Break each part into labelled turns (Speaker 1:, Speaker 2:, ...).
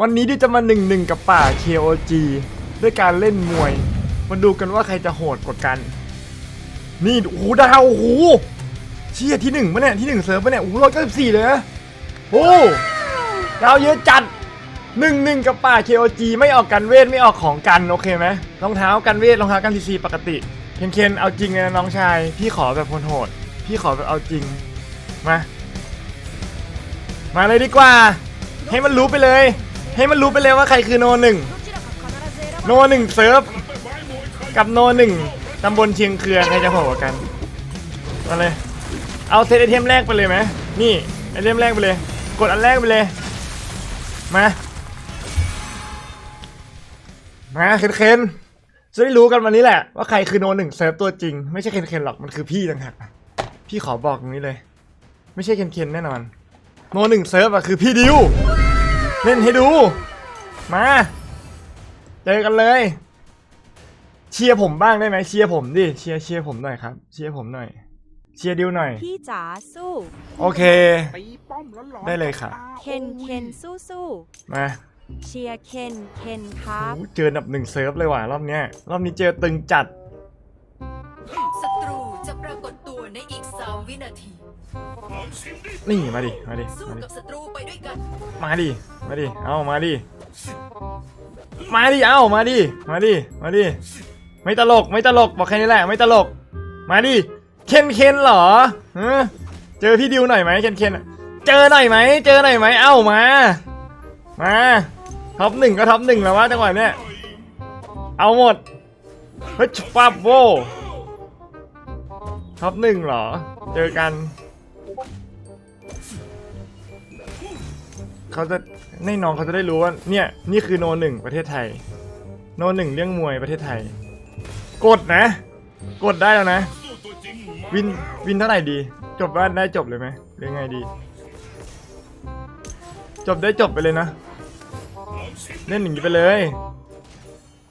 Speaker 1: วันนี้ดิจะมาหนึ่งหนึ่งกับป่า KOG ด้วยการเล่นมวย มาดูกันว่าใครจะโหดกว่ากัน นี่โอ้โหดาวโอ้โหเชี่ยที่หนึ่งปะเนี่ยที่หนึ่งเซิร์ฟปะเนี่ยโอ้โหร้อยเก้าสิบสี่เลยนะโอ้ดาวเยอะจัดหนึ่งหนึ่งกับป่า KOG ไม่ออกกันเวทไม่ออกของกันโอเคไหมรองเท้ากันเวทรองเท้ากันซีซีปกติเคนเคนเอาจริงเลยนะน้องชาย พี่ขอแบบโหดพี่ขอแบบเอาจริงมา มาเลยดีกว่า ให้มันรู้ไปเลย ให้มันรู้ไปเลยว่าใครคือโนหนึ่งโนหนึ่งเซิร์ฟกับโนหนึ่งตำบลเชียงเคืองใครจะโหดกว่ากันมาเลยเอาเซตไอเทมแรกไปเลยไหมนี่ไอเทมแรกไปเลย กดอันแรกไปเลยมามาเคนเคนจะได้รู้กันวันนี้แหละ ว่าใครคือโนหนึ่งเซิร์ฟตัวจริง ไม่ใช่เคนเคนหรอกมันคือพี่ต่างหากพี่ขอบอกตรงนี้เลย ไม่ใช่เคนเคนแน่นอน โนหนึ่งเซิร์ฟอะคือพี่ดิว เล่นให้ดู มา เจอกันเลย เชียร์ผมบ้างได้ไหมเชียร์ผมดิ เชียร์เชียร์ผมหน่อยครับ เชียร์ผมหน่อย เชียร์ดิวหน่อย
Speaker 2: พี่จ๋าสู้
Speaker 1: โอเค
Speaker 3: ตีป้อมร้อนๆ
Speaker 1: ได้เลยค่ะ
Speaker 2: เคนเคนสู้สู้
Speaker 1: มา
Speaker 2: เชียร์เคนเคนครับ
Speaker 1: โอ้เจออันดับหนึ่งเซิร์ฟเลยว่ะรอบเนี้ย รอบนี้เจอตึงจัด
Speaker 4: ศัตรูจะปรากฏตัวในอีก 3 วินาที
Speaker 1: นี่มาดิ มาดิ
Speaker 4: สู้
Speaker 1: มาดิ
Speaker 4: กับศัตรูไปด้วยกัน
Speaker 1: มาดิ มาดิ เอามาดิ มาดิ เอามาดิ มาดิ มาดิ ไม่ตลก ไม่ตลก บอกแค่นี้แหละ ไม่ตลก มาดิ เคนเคนเหรอเจอพี่ดิวหน่อยไหมเคนเคนเจอหน่อยไหม เจอหน่อยไหม เอ้ามา มาท็อปหนึ่งก็ท็อปหนึ่งแล้ววะจังหวะเนี้ย เอาหมด เฮ้ยปั๊บโวท็อปหนึ่งเหรอ เจอกัน เขาจะในน้องเขาจะได้รู้ว่าเนี่ยนี่คือโนหนึ่งประเทศไทย โนหนึ่งเรื่องมวยประเทศไทย กดนะ กดได้แล้วนะ วินวินเท่าไหร่ดี จบว่าได้จบเลยไหมหรือไงดี จบได้จบไปเลยนะ เล่นอย่งไปเลย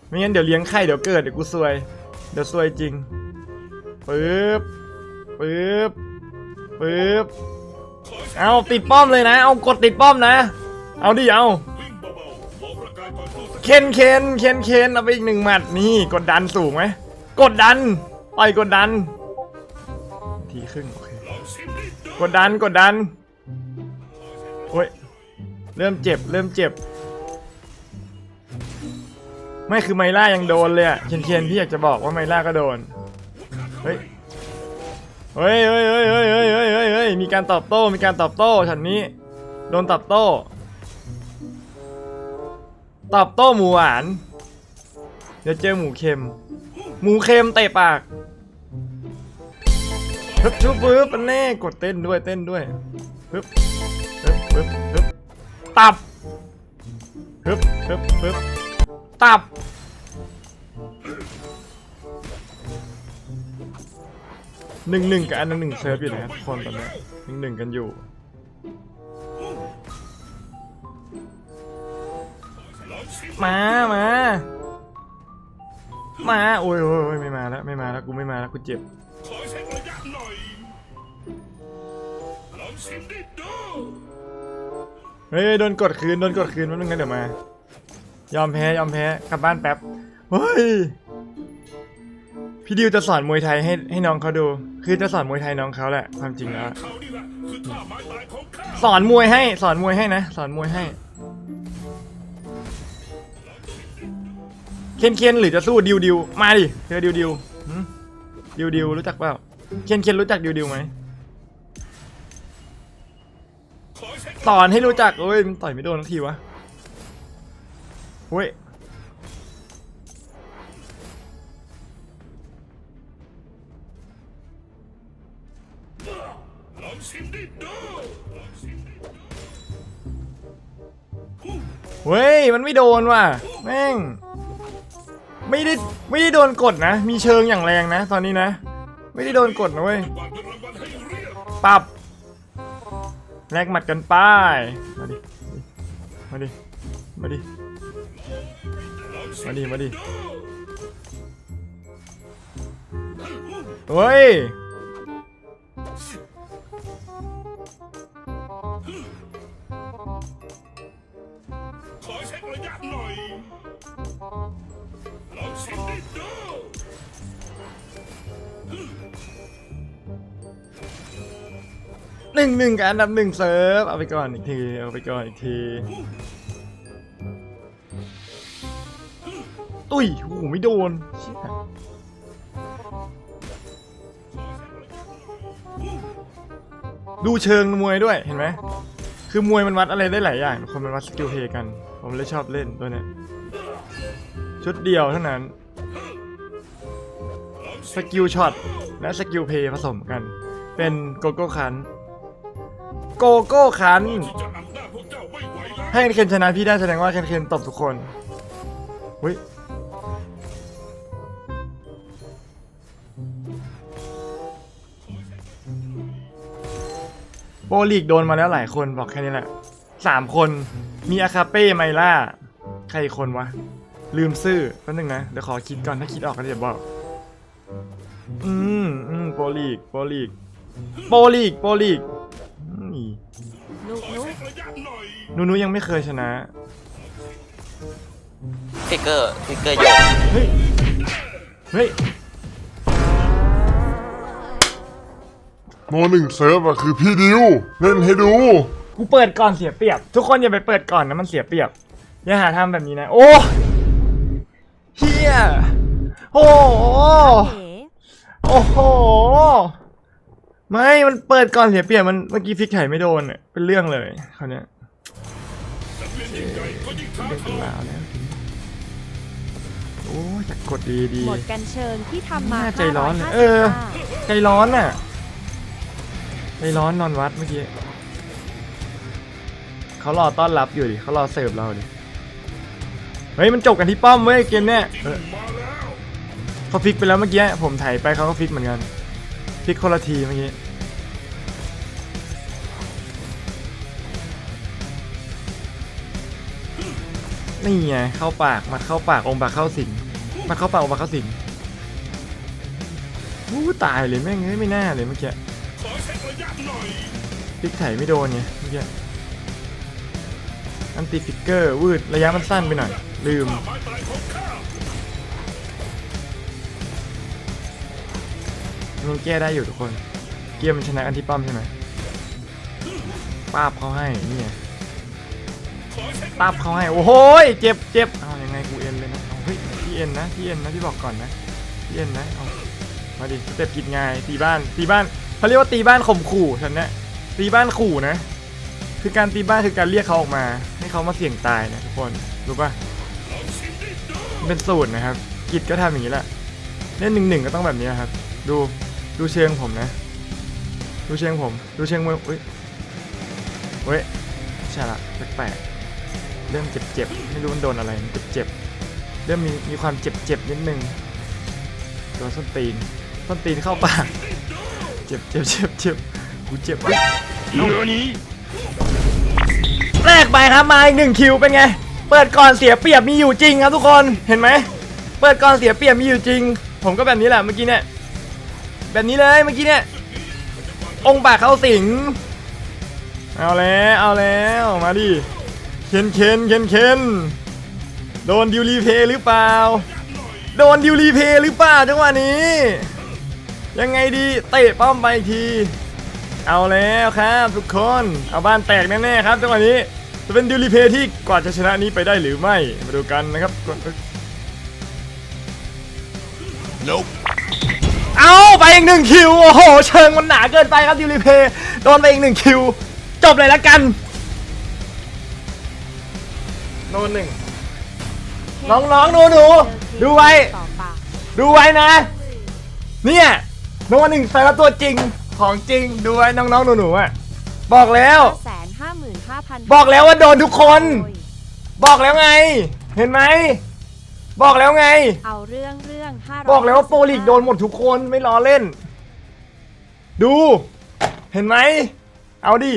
Speaker 1: ไม่งั้นเดี๋ยวเลี้ยงไข่เดี๋ยวเกิดเดี๋ยวกูซวย เดี๋ยวซวยจริงปึ๊บปึ๊บปึ๊บ เอาติดป้อมเลยนะ เอากดติดป้อมนะ เอาดิเอาเคนเคนเคนเคนเอาไปอีกหนึ่งหมัดนี่กดดันสูงไหมกดดันปล่อยกดดัน ทีครึ่งโอเคกดดันกดดันโอ้ยเริ่มเจ็บเริ่มเจ็บ ไม่คือไมล่ายังโดนเลยอะเคนเคนพี่อยากจะบอกว่าไมล่าก็โดน เฮ้ย เฮ้ยเฮ้ยเฮ้ยเฮ้ยเฮ้ยเฮ้ยเฮ้ยเฮ้ยมีการตอบโต้ มีการตอบโต้ฉันนี้ โดนตอบโต้ ตอบโต้หมูหวาน เดี๋ยวเจอหมูเค็ม หมูเค็มเตะปากฮึบชุบปึ๊บอันแน่กดเต้นด้วยเต้นด้วยฮึบฮึบฮึบฮึบตับฮึบฮึบฮึบตับ หนึ่งหนึ่งกับอันหนึ่งเซิร์ฟอยู่นะครับทุกคนตอนนี้หนึ่งหนึ่งกันอยู่มามามาโอ้ยโอ้ยโอ้ยไม่มาแล้วไม่มาแล้วกูไม่มาแล้วกูเจ็บ
Speaker 3: เช็คระยะหน่อยลองชิมดิดู
Speaker 1: เฮ้ยโดนกดคืนโดนกดคืนมันนึงกันเดี๋ยวมา ยอมแพ้ยอมแพ้กลับบ้านแป๊บเฮ้ย พี่ดิวจะสอนมวยไทยให้ให้น้องเขาดู คือจะสอนมวยไทยน้องเขาแหละความจริงแล้ว
Speaker 3: เขานี่แหละ
Speaker 1: สอนมวยให้สอนมวยให้นะ สอนมวยให้ เคนเคนหรือจะสู้ดิวดิวมาดิเจอดิวดิวดิวดิวรู้จักเปล่าเคนเคนรู้จักดิวดิวไหมสอนให้รู้จักโอ้ยมันต่อยไม่โดนทักทีวะเฮ้ย เฮ้ย มันไม่โดนว่ะ แม่ง ไม่ได้ไม่ได้โดนกดนะ มีเชิงอย่างแรงนะ ตอนนี้นะ ไม่ได้โดนกดนะเว้ย
Speaker 3: วางเงินรางวัลให้เรียบ
Speaker 1: ปรับ แลกหมัดกันป้าย มาดิ มาดิ มาดิ มาดิ มาดิ เฮ้ย
Speaker 3: หนึ่ง
Speaker 1: หนึ่งกับอันดับหนึ่งเซิร์ฟเอาไปก่อนอีกทีเอาไปก่อนอีกทีตุ้ยโอ้โหไม่โดนดูเชิงมวยด้วยเห็นไหมคือมวยมันวัดอะไรได้หลายอย่างคนมันวัดสกิลเพย์กัน ผมเลยชอบเล่นตัวเนี้ยชุดเดียวเท่านั้นสกิลช็อตและสกิลเพย์ผสมกัน เป็นโกโก้คัน โกโก้คัน
Speaker 3: ที่จะนำหน้าพวกเจ้าไม่ไหวแล้ว
Speaker 1: ให้เคนชนะพี่ได้แสดงว่าเคนเคนตบทุกคนเฮ้ยโบลีกโดนมาแล้วหลายคนบอกแค่นี้แหละสามคนมีอาคาเป้ไมล่า ใครอีกคนวะ ลืมซื่อแป๊บนึงนะ เดี๋ยวขอคิดก่อนถ้าคิดออกก็เดี๋ยวบอก อืมอืมโปลีกโปลีกโปลีกโปลีก อืม
Speaker 2: นุกนุก
Speaker 3: เช็คระยะหน่อย
Speaker 1: นูนูยังไม่เคยชนะ
Speaker 5: ฟิกเกอร์ฟิกเกอร์โยก
Speaker 1: เฮ้ย เฮ้ย
Speaker 6: โมหนึ่งเซิร์ฟอะคือพี่ดิวเล่นให้ดู
Speaker 1: กูเปิดก่อนเสียเปรียบ ทุกคนอย่าไปเปิดก่อนนะมันเสียเปรียบ อย่าหาทำแบบนี้นะ โอ้เฮียโอ้โห
Speaker 2: เอ๋
Speaker 1: โอ้โห ไม่ มันเปิดก่อนเสียเปรียบมันเมื่อกี้ฟิกไถ่ไม่โดนเนี่ยเป็นเรื่องเลยคราวเนี้ย
Speaker 3: นักเรียนยิ่งใหญ่ก็ยิ่งท้า
Speaker 1: เรื่อง
Speaker 3: ทาย
Speaker 1: ราวแล้วทีนี้โอ้ยอยากกดดีดี
Speaker 2: หมดกันเชิงที่ทำมา
Speaker 1: น่าใจร้อนเลย
Speaker 2: 555
Speaker 1: เออ ใจร้อนน่ะ ใจร้อนนอนวัดเมื่อกี้เขารอต้อนรับอยู่ดิเขารอเสิร์ฟเราดิ เฮ้ยมันจบกันที่ป้อมเว้ยเกมเนี้ยเออ
Speaker 3: มาแล้ว
Speaker 1: เขาฟิกไปแล้วเมื่อกี้ผมถ่ายไปเขาก็ฟิกเหมือนกัน ฟิกคนละทีเมื่อกี้นี่ไงเข้าปากมาเข้าปากองค์ปากเข้าสิงมาเข้าปากองค์ปากเข้าสิงอู้ตายเลยแม่งเอ้ยไม่น่าเลยเมื่อกี้
Speaker 3: ขอเช็คระยะหน่อย
Speaker 1: ฟิกไถไม่โดนไงเมื่อกี้อันติฟิกเกอร์วืดระยะมันสั้นไปหน่อยลืม
Speaker 3: ข้าไม้ตายของข้
Speaker 1: งแก้ได้อยู่ทุกคน เกียร์มันชนะอันที่ป้อมใช่ไหมป้าบเขาให้นี่ไงป้าบเขาให้ โอ้โหเจ็บเจ็บเอายังไงกูเอ็นเลยนะเอาเฮ้ยพี่เอ็นนะพี่เอ็นนะพี่บอกก่อนนะพี่เอ็นนะเอามาดิสเต็ปกินง่ายตีบ้านตีบ้านเขาเรียกว่าตีบ้านข่มขู่ฉันเนี่ยตีบ้านขู่นะ คือการตีบ้านคือการเรียกเขาออกมา ให้เขามาเสี่ยงตายนะทุกคนรู้ป่ะเป็นสูตรนะครับ กิจก็ทำอย่างนี้แหละเล่นหนึ่งหนึ่งก็ต้องแบบนี้ครับ ดู ดูเชิงผมนะ ดูเชิงผม ดูเชิงมวยอุ้ยเว้ยใช่ละแปลกๆเริ่มเจ็บๆไม่รู้มันโดนอะไรมันเจ็บๆเริ่มมีมีความเจ็บๆนิดนึงโดนส้นตีนส้นตีนเข้าปากเจ็บเจ็บเจ็บเจ็บกูเจ็บนื้อนี้แรกไปครับมาอีกหนึ่งคิวเป็นไง เปิดก่อนเสียเปรียบมีอยู่จริงครับทุกคนเห็นไหมเปิดก่อนเสียเปรียบมีอยู่จริง ผมก็แบบนี้แหละเมื่อกี้เนี่ย แบบนี้เลยเมื่อกี้เนี่ย องค์ปากเข้าสิง เอาแล้วเอาแล้วมาดิเคนเคนเคนเคนโดนดิวรีเพย์หรือเปล่า โดนดิวรีเพย์หรือเปล่าจังหวะนี้ ยังไงดีเตะป้อมไปอีกที เอาแล้วครับทุกคนเอาบ้านแตกแน่ๆครับจังหวะนี้จะเป็นดิวรีเพย์ที่กว่าจะชนะนี้ไปได้หรือไม่มาดูกันนะครับกด เอาไปอีกหนึ่งคิว โอ้โห เชิงมันหนาเกินไปครับดิวรีเพย์โดนไปอีกหนึ่งคิว จบเลยละกันโดนหนึ่ง น้องๆหนูๆดูไว้
Speaker 2: ต่อปาก
Speaker 1: ดูไว้นะ เนี่ยโนวันหนึ่งเซิร์ฟตัวจริง ของจริง ดูไว้น้องๆหนูๆอะ บอกแล้ว
Speaker 2: แสนห้าหมื่นห้าพัน
Speaker 1: บอกแล้วว่าโดนทุกคน บอกแล้วไง เห็นไหม บอกแล้วไง
Speaker 2: เอาเรื่องเรื่องห้า
Speaker 1: บอกแล้วว่าโปรลีกโดนหมดทุกคนไม่ล้อเล่น ดู เห็นไหม เอาดิ